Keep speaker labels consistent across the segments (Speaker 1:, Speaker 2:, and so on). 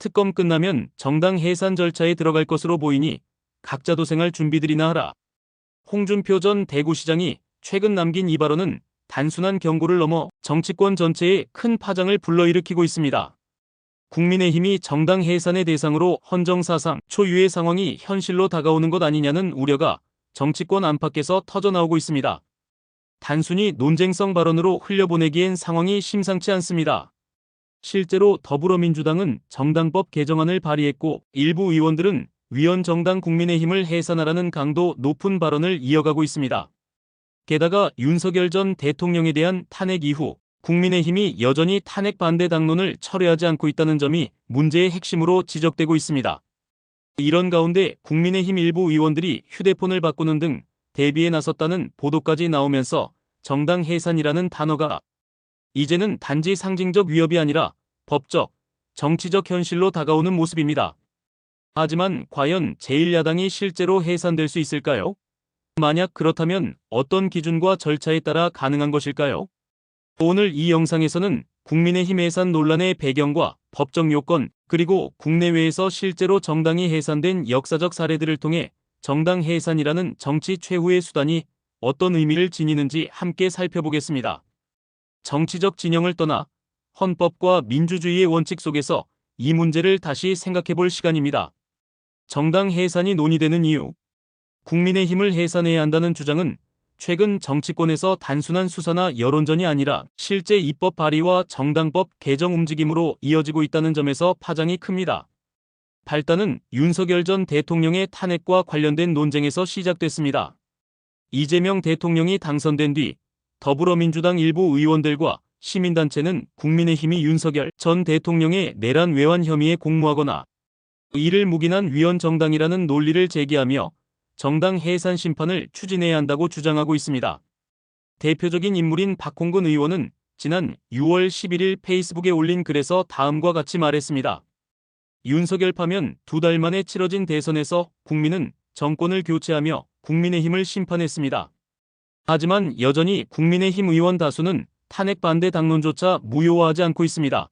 Speaker 1: 특검 끝나면 정당 해산 절차에 들어갈 것으로 보이니 각자 도생할 준비들이나 하라. 홍준표 전 대구시장이 최근 남긴 이 발언은 단순한 경고를 넘어 정치권 전체에 큰 파장을 불러일으키고 있습니다. 국민의힘이 정당 해산의 대상으로 헌정사상 초유의 상황이 현실로 다가오는 것 아니냐는 우려가 정치권 안팎에서 터져나오고 있습니다. 단순히 논쟁성 발언으로 흘려보내기엔 상황이 심상치 않습니다. 실제로 더불어민주당은 정당법 개정안을 발의했고 일부 의원들은 위원 정당 국민의힘을 해산하라는 강도 높은 발언을 이어가고 있습니다. 게다가 윤석열 전 대통령에 대한 탄핵 이후 국민의힘이 여전히 탄핵 반대 당론을 철회하지 않고 있다는 점이 문제의 핵심으로 지적되고 있습니다. 이런 가운데 국민의힘 일부 의원들이 휴대폰을 바꾸는 등 대비에 나섰다는 보도까지 나오면서 정당 해산이라는 단어가 이제는 단지 상징적 위협이 아니라 법적, 정치적 현실로 다가오는 모습입니다. 하지만 과연 제1야당이 실제로 해산될 수 있을까요? 만약 그렇다면 어떤 기준과 절차에 따라 가능한 것일까요? 오늘 이 영상에서는 국민의힘 해산 논란의 배경과 법적 요건, 그리고 국내외에서 실제로 정당이 해산된 역사적 사례들을 통해 정당 해산이라는 정치 최후의 수단이 어떤 의미를 지니는지 함께 살펴보겠습니다. 정치적 진영을 떠나 헌법과 민주주의의 원칙 속에서 이 문제를 다시 생각해 볼 시간입니다. 정당 해산이 논의되는 이유. 국민의힘을 해산해야 한다는 주장은 최근 정치권에서 단순한 수사나 여론전이 아니라 실제 입법 발의와 정당법 개정 움직임으로 이어지고 있다는 점에서 파장이 큽니다. 발단은 윤석열 전 대통령의 탄핵과 관련된 논쟁에서 시작됐습니다. 이재명 대통령이 당선된 뒤 더불어민주당 일부 의원들과 시민단체는 국민의힘이 윤석열 전 대통령의 내란 외환 혐의에 공모하거나 이를 묵인한 위헌 정당이라는 논리를 제기하며 정당 해산 심판을 추진해야 한다고 주장하고 있습니다. 대표적인 인물인 박홍근 의원은 지난 6월 11일 페이스북에 올린 글에서 다음과 같이 말했습니다. 윤석열 파면 두 달 만에 치러진 대선에서 국민은 정권을 교체하며 국민의힘을 심판했습니다. 하지만 여전히 국민의힘 의원 다수는 탄핵 반대 당론조차 무효화하지 않고 있습니다.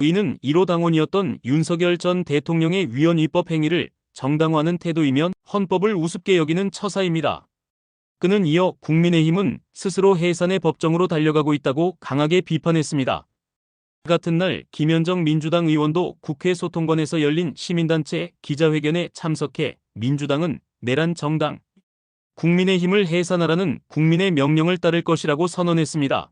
Speaker 1: 이는 1호 당원이었던 윤석열 전 대통령의 위헌 입법 행위를 정당화하는 태도이면 헌법을 우습게 여기는 처사입니다. 그는 이어 국민의힘은 스스로 해산의 법정으로 달려가고 있다고 강하게 비판했습니다. 같은 날 김현정 민주당 의원도 국회 소통관에서 열린 시민단체 기자회견에 참석해 민주당은 내란 정당, 국민의힘을 해산하라는 국민의 명령을 따를 것이라고 선언했습니다.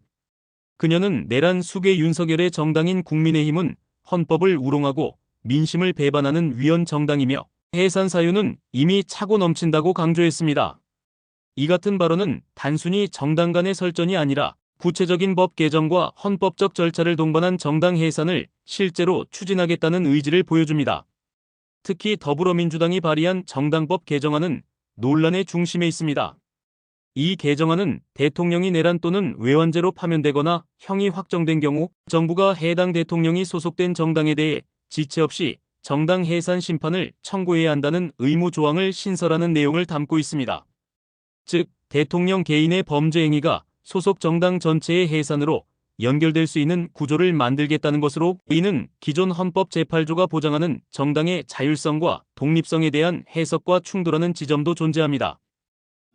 Speaker 1: 그녀는 내란 수계 윤석열의 정당인 국민의힘은 헌법을 우롱하고 민심을 배반하는 위헌 정당이며 해산 사유는 이미 차고 넘친다고 강조했습니다. 이 같은 발언은 단순히 정당 간의 설전이 아니라 구체적인 법 개정과 헌법적 절차를 동반한 정당 해산을 실제로 추진하겠다는 의지를 보여줍니다. 특히 더불어민주당이 발의한 정당법 개정안은 논란의 중심에 있습니다. 이 개정안은 대통령이 내란 또는 외환죄로 파면되거나 형이 확정된 경우 정부가 해당 대통령이 소속된 정당에 대해 지체 없이 정당 해산 심판을 청구해야 한다는 의무 조항을 신설하는 내용을 담고 있습니다. 즉, 대통령 개인의 범죄 행위가 소속 정당 전체의 해산으로 연결될 수 있는 구조를 만들겠다는 것으로 이는 기존 헌법 제8조가 보장하는 정당의 자율성과 독립성에 대한 해석과 충돌하는 지점도 존재합니다.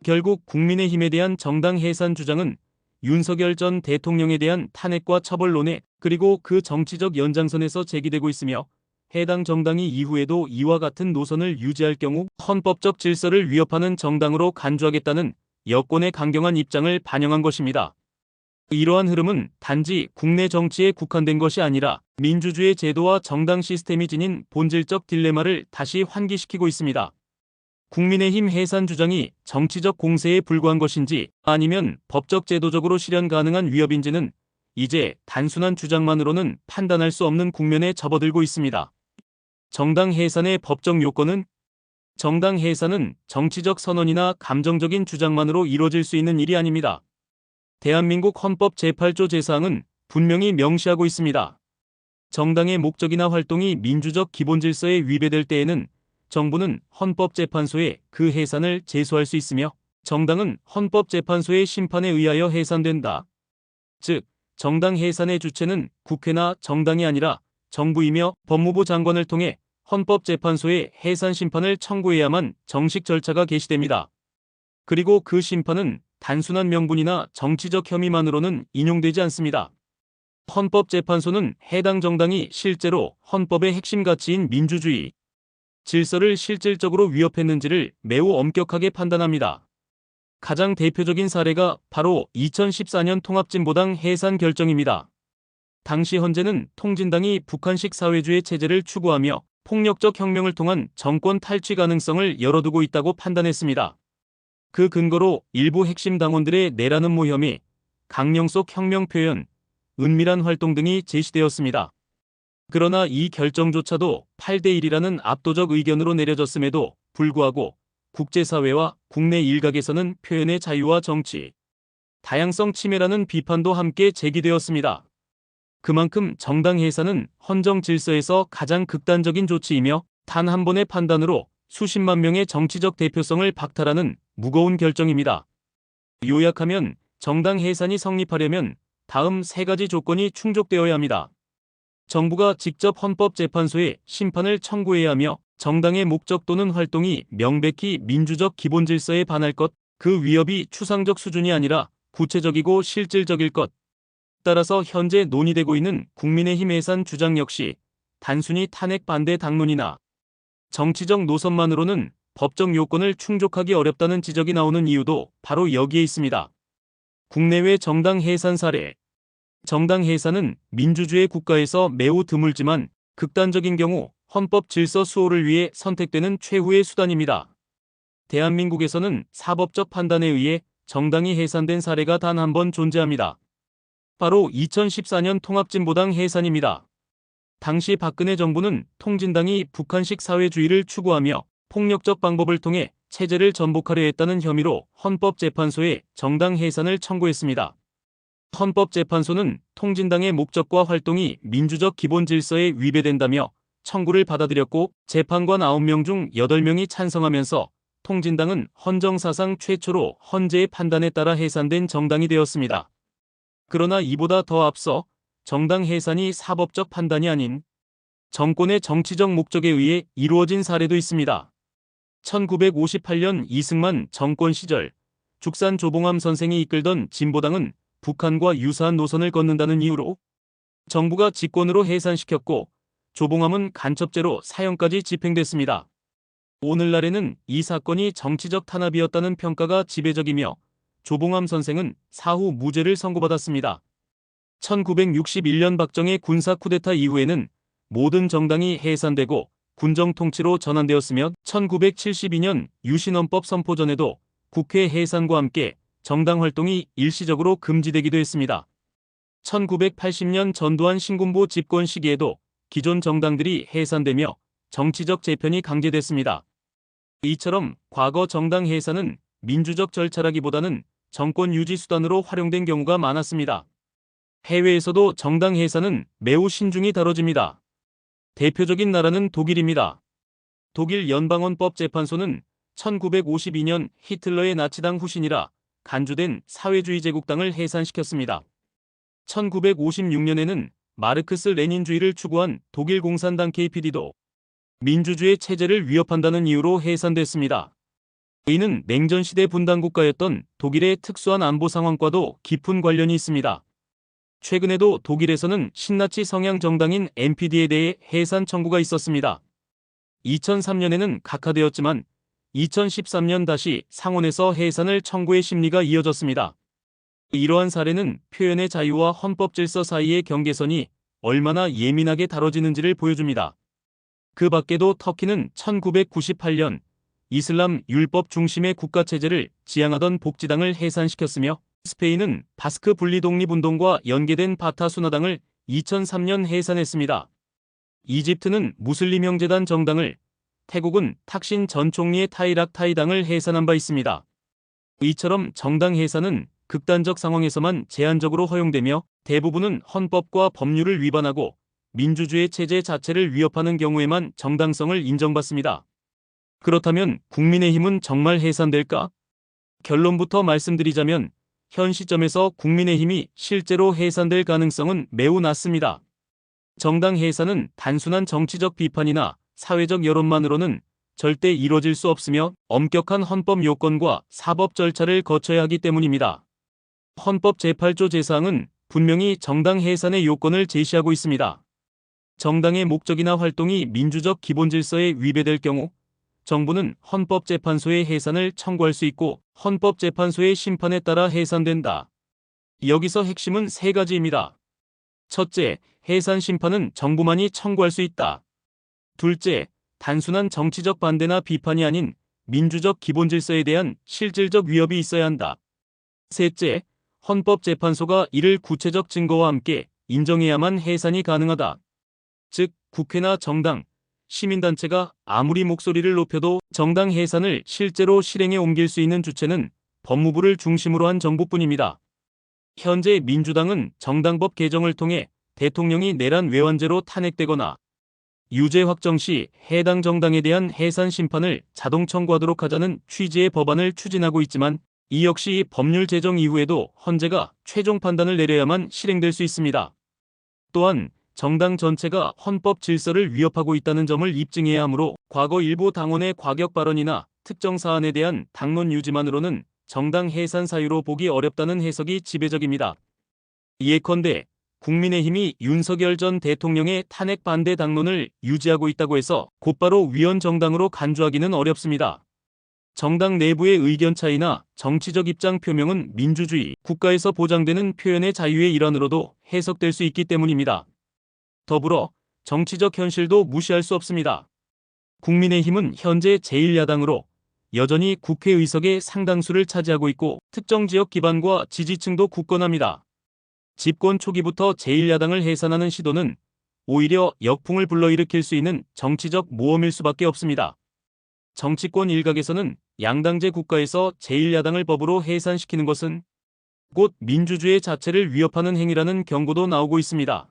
Speaker 1: 결국 국민의힘에 대한 정당 해산 주장은 윤석열 전 대통령에 대한 탄핵과 처벌론에 그리고 그 정치적 연장선에서 제기되고 있으며 해당 정당이 이후에도 이와 같은 노선을 유지할 경우 헌법적 질서를 위협하는 정당으로 간주하겠다는 여권의 강경한 입장을 반영한 것입니다. 이러한 흐름은 단지 국내 정치에 국한된 것이 아니라 민주주의 제도와 정당 시스템이 지닌 본질적 딜레마를 다시 환기시키고 있습니다. 국민의힘 해산 주장이 정치적 공세에 불과한 것인지 아니면 법적 제도적으로 실현 가능한 위협인지는 이제 단순한 주장만으로는 판단할 수 없는 국면에 접어들고 있습니다. 정당 해산의 법적 요건은 정당 해산은 정치적 선언이나 감정적인 주장만으로 이루어질 수 있는 일이 아닙니다. 대한민국 헌법 제8조 제4항은 분명히 명시하고 있습니다. 정당의 목적이나 활동이 민주적 기본 질서에 위배될 때에는 정부는 헌법재판소에 그 해산을 제소할 수 있으며 정당은 헌법재판소의 심판에 의하여 해산된다. 즉, 정당 해산의 주체는 국회나 정당이 아니라 정부이며 법무부 장관을 통해 헌법재판소에 해산 심판을 청구해야만 정식 절차가 개시됩니다. 그리고 그 심판은 단순한 명분이나 정치적 혐의만으로는 인용되지 않습니다. 헌법재판소는 해당 정당이 실제로 헌법의 핵심 가치인 민주주의, 질서를 실질적으로 위협했는지를 매우 엄격하게 판단합니다. 가장 대표적인 사례가 바로 2014년 통합진보당 해산 결정입니다. 당시 헌재는 통진당이 북한식 사회주의 체제를 추구하며 폭력적 혁명을 통한 정권 탈취 가능성을 열어두고 있다고 판단했습니다. 그 근거로 일부 핵심 당원들의 내라는 모혐이 강령 속 혁명 표현, 은밀한 활동 등이 제시되었습니다. 그러나 이 결정조차도 8대1이라는 압도적 의견으로 내려졌음에도 불구하고 국제사회와 국내 일각에서는 표현의 자유와 정치, 다양성 침해라는 비판도 함께 제기되었습니다. 그만큼 정당 해산은 헌정 질서에서 가장 극단적인 조치이며 단 한 번의 판단으로 수십만 명의 정치적 대표성을 박탈하는 무거운 결정입니다. 요약하면 정당 해산이 성립하려면 다음 세 가지 조건이 충족되어야 합니다. 정부가 직접 헌법재판소에 심판을 청구해야 하며 정당의 목적 또는 활동이 명백히 민주적 기본 질서에 반할 것, 그 위협이 추상적 수준이 아니라 구체적이고 실질적일 것. 따라서 현재 논의되고 있는 국민의힘 해산 주장 역시 단순히 탄핵 반대 당론이나 정치적 노선만으로는 법적 요건을 충족하기 어렵다는 지적이 나오는 이유도 바로 여기에 있습니다. 국내외 정당 해산 사례 정당 해산은 민주주의 국가에서 매우 드물지만 극단적인 경우 헌법 질서 수호를 위해 선택되는 최후의 수단입니다. 대한민국에서는 사법적 판단에 의해 정당이 해산된 사례가 단 한 번 존재합니다. 바로 2014년 통합진보당 해산입니다. 당시 박근혜 정부는 통진당이 북한식 사회주의를 추구하며 폭력적 방법을 통해 체제를 전복하려 했다는 혐의로 헌법재판소에 정당 해산을 청구했습니다. 헌법재판소는 통진당의 목적과 활동이 민주적 기본 질서에 위배된다며 청구를 받아들였고 재판관 9명 중 8명이 찬성하면서 통진당은 헌정사상 최초로 헌재의 판단에 따라 해산된 정당이 되었습니다. 그러나 이보다 더 앞서 정당 해산이 사법적 판단이 아닌 정권의 정치적 목적에 의해 이루어진 사례도 있습니다. 1958년 이승만 정권 시절 죽산 조봉암 선생이 이끌던 진보당은 북한과 유사한 노선을 걷는다는 이유로 정부가 직권으로 해산시켰고 조봉암은 간첩죄로 사형까지 집행됐습니다. 오늘날에는 이 사건이 정치적 탄압이었다는 평가가 지배적이며 조봉암 선생은 사후 무죄를 선고받았습니다. 1961년 박정희 군사 쿠데타 이후에는 모든 정당이 해산되고 군정 통치로 전환되었으며 1972년 유신헌법 선포 전에도 국회 해산과 함께 정당 활동이 일시적으로 금지되기도 했습니다. 1980년 전두환 신군부 집권 시기에도 기존 정당들이 해산되며 정치적 재편이 강제됐습니다. 이처럼 과거 정당 해산은 민주적 절차라기보다는 정권 유지 수단으로 활용된 경우가 많았습니다. 해외에서도 정당 해산은 매우 신중히 다뤄집니다. 대표적인 나라는 독일입니다. 독일 연방헌법 재판소는 1952년 히틀러의 나치당 후신이라 간주된 사회주의 제국당을 해산시켰습니다. 1956년에는 마르크스 레닌주의를 추구한 독일 공산당 KPD도 민주주의 체제를 위협한다는 이유로 해산됐습니다. 이는 냉전시대 분단국가였던 독일의 특수한 안보 상황과도 깊은 관련이 있습니다. 최근에도 독일에서는 신나치 성향 정당인 NPD에 대해 해산 청구가 있었습니다. 2003년에는 각하되었지만 2013년 다시 상원에서 해산을 청구의 심리가 이어졌습니다. 이러한 사례는 표현의 자유와 헌법 질서 사이의 경계선이 얼마나 예민하게 다뤄지는지를 보여줍니다. 그 밖에도 터키는 1998년 이슬람 율법 중심의 국가체제를 지향하던 복지당을 해산시켰으며 스페인은 바스크 분리 독립운동과 연계된 바타수나당을 2003년 해산했습니다. 이집트는 무슬림 형제단 정당을, 태국은 탁신 전 총리의 타이락 타이당을 해산한 바 있습니다. 이처럼 정당 해산은 극단적 상황에서만 제한적으로 허용되며 대부분은 헌법과 법률을 위반하고 민주주의 체제 자체를 위협하는 경우에만 정당성을 인정받습니다. 그렇다면 국민의힘은 정말 해산될까? 결론부터 말씀드리자면 현 시점에서 국민의힘이 실제로 해산될 가능성은 매우 낮습니다. 정당 해산은 단순한 정치적 비판이나 사회적 여론만으로는 절대 이뤄질 수 없으며 엄격한 헌법 요건과 사법 절차를 거쳐야 하기 때문입니다. 헌법 제8조 제4항은 분명히 정당 해산의 요건을 제시하고 있습니다. 정당의 목적이나 활동이 민주적 기본 질서에 위배될 경우 정부는 헌법재판소의 해산을 청구할 수 있고 헌법재판소의 심판에 따라 해산된다. 여기서 핵심은 세 가지입니다. 첫째, 해산 심판은 정부만이 청구할 수 있다. 둘째, 단순한 정치적 반대나 비판이 아닌 민주적 기본 질서에 대한 실질적 위협이 있어야 한다. 셋째, 헌법재판소가 이를 구체적 증거와 함께 인정해야만 해산이 가능하다. 즉, 국회나 정당, 시민단체가 아무리 목소리를 높여도 정당 해산을 실제로 실행에 옮길 수 있는 주체는 법무부를 중심으로 한 정부뿐입니다. 현재 민주당은 정당법 개정을 통해 대통령이 내란 외환죄로 탄핵되거나 유죄 확정 시 해당 정당에 대한 해산 심판을 자동 청구하도록 하자는 취지의 법안을 추진하고 있지만 이 역시 법률 제정 이후에도 헌재가 최종 판단을 내려야만 실행될 수 있습니다. 또한 정당 전체가 헌법 질서를 위협하고 있다는 점을 입증해야 하므로 과거 일부 당원의 과격 발언이나 특정 사안에 대한 당론 유지만으로는 정당 해산 사유로 보기 어렵다는 해석이 지배적입니다. 예컨대 국민의힘이 윤석열 전 대통령의 탄핵 반대 당론을 유지하고 있다고 해서 곧바로 위헌 정당으로 간주하기는 어렵습니다. 정당 내부의 의견 차이나 정치적 입장 표명은 민주주의, 국가에서 보장되는 표현의 자유의 일환으로도 해석될 수 있기 때문입니다. 더불어 정치적 현실도 무시할 수 없습니다. 국민의힘은 현재 제1야당으로 여전히 국회의석의 상당수를 차지하고 있고 특정 지역 기반과 지지층도 굳건합니다. 집권 초기부터 제1야당을 해산하는 시도는 오히려 역풍을 불러일으킬 수 있는 정치적 모험일 수밖에 없습니다. 정치권 일각에서는 양당제 국가에서 제1야당을 법으로 해산시키는 것은 곧 민주주의 자체를 위협하는 행위라는 경고도 나오고 있습니다.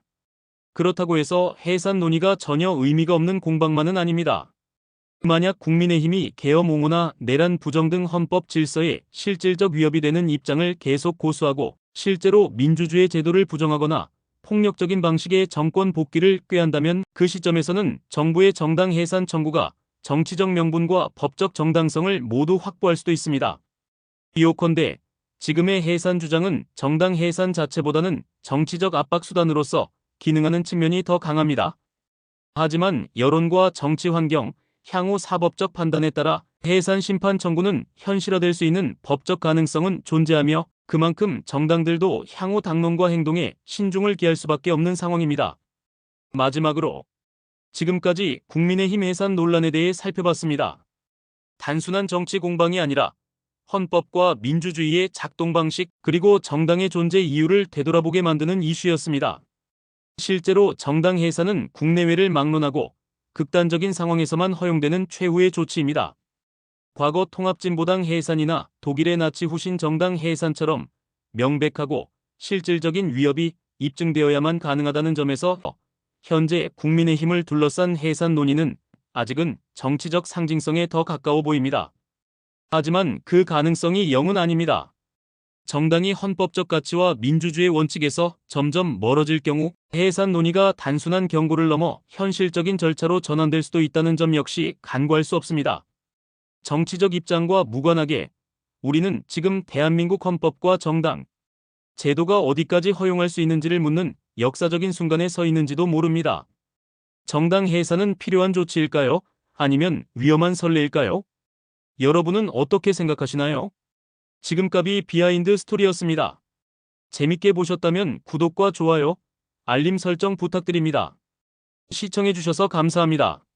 Speaker 1: 그렇다고 해서 해산 논의가 전혀 의미가 없는 공방만은 아닙니다. 만약 국민의힘이 계엄 옹호나 내란 부정 등 헌법 질서에 실질적 위협이 되는 입장을 계속 고수하고 실제로 민주주의 제도를 부정하거나 폭력적인 방식의 정권 복귀를 꾀한다면 그 시점에서는 정부의 정당 해산 청구가 정치적 명분과 법적 정당성을 모두 확보할 수도 있습니다. 비오컨대 지금의 해산 주장은 정당 해산 자체보다는 정치적 압박 수단으로서 기능하는 측면이 더 강합니다. 하지만 여론과 정치 환경, 향후 사법적 판단에 따라 해산 심판 청구는 현실화될 수 있는 법적 가능성은 존재하며 그만큼 정당들도 향후 당론과 행동에 신중을 기할 수밖에 없는 상황입니다. 마지막으로 지금까지 국민의힘 해산 논란에 대해 살펴봤습니다. 단순한 정치 공방이 아니라 헌법과 민주주의의 작동 방식 그리고 정당의 존재 이유를 되돌아보게 만드는 이슈였습니다. 실제로 정당 해산은 국내외를 막론하고 극단적인 상황에서만 허용되는 최후의 조치입니다. 과거 통합진보당 해산이나 독일의 나치 후신 정당 해산처럼 명백하고 실질적인 위협이 입증되어야만 가능하다는 점에서 현재 국민의힘을 둘러싼 해산 논의는 아직은 정치적 상징성에 더 가까워 보입니다. 하지만 그 가능성이 영은 아닙니다. 정당이 헌법적 가치와 민주주의 원칙에서 점점 멀어질 경우 해산 논의가 단순한 경고를 넘어 현실적인 절차로 전환될 수도 있다는 점 역시 간과할 수 없습니다. 정치적 입장과 무관하게 우리는 지금 대한민국 헌법과 정당, 제도가 어디까지 허용할 수 있는지를 묻는 역사적인 순간에 서 있는지도 모릅니다. 정당 해산은 필요한 조치일까요? 아니면 위험한 선례일까요? 여러분은 어떻게 생각하시나요? 지금까지 비하인드 스토리였습니다. 재밌게 보셨다면 구독과 좋아요, 알림 설정 부탁드립니다. 시청해주셔서 감사합니다.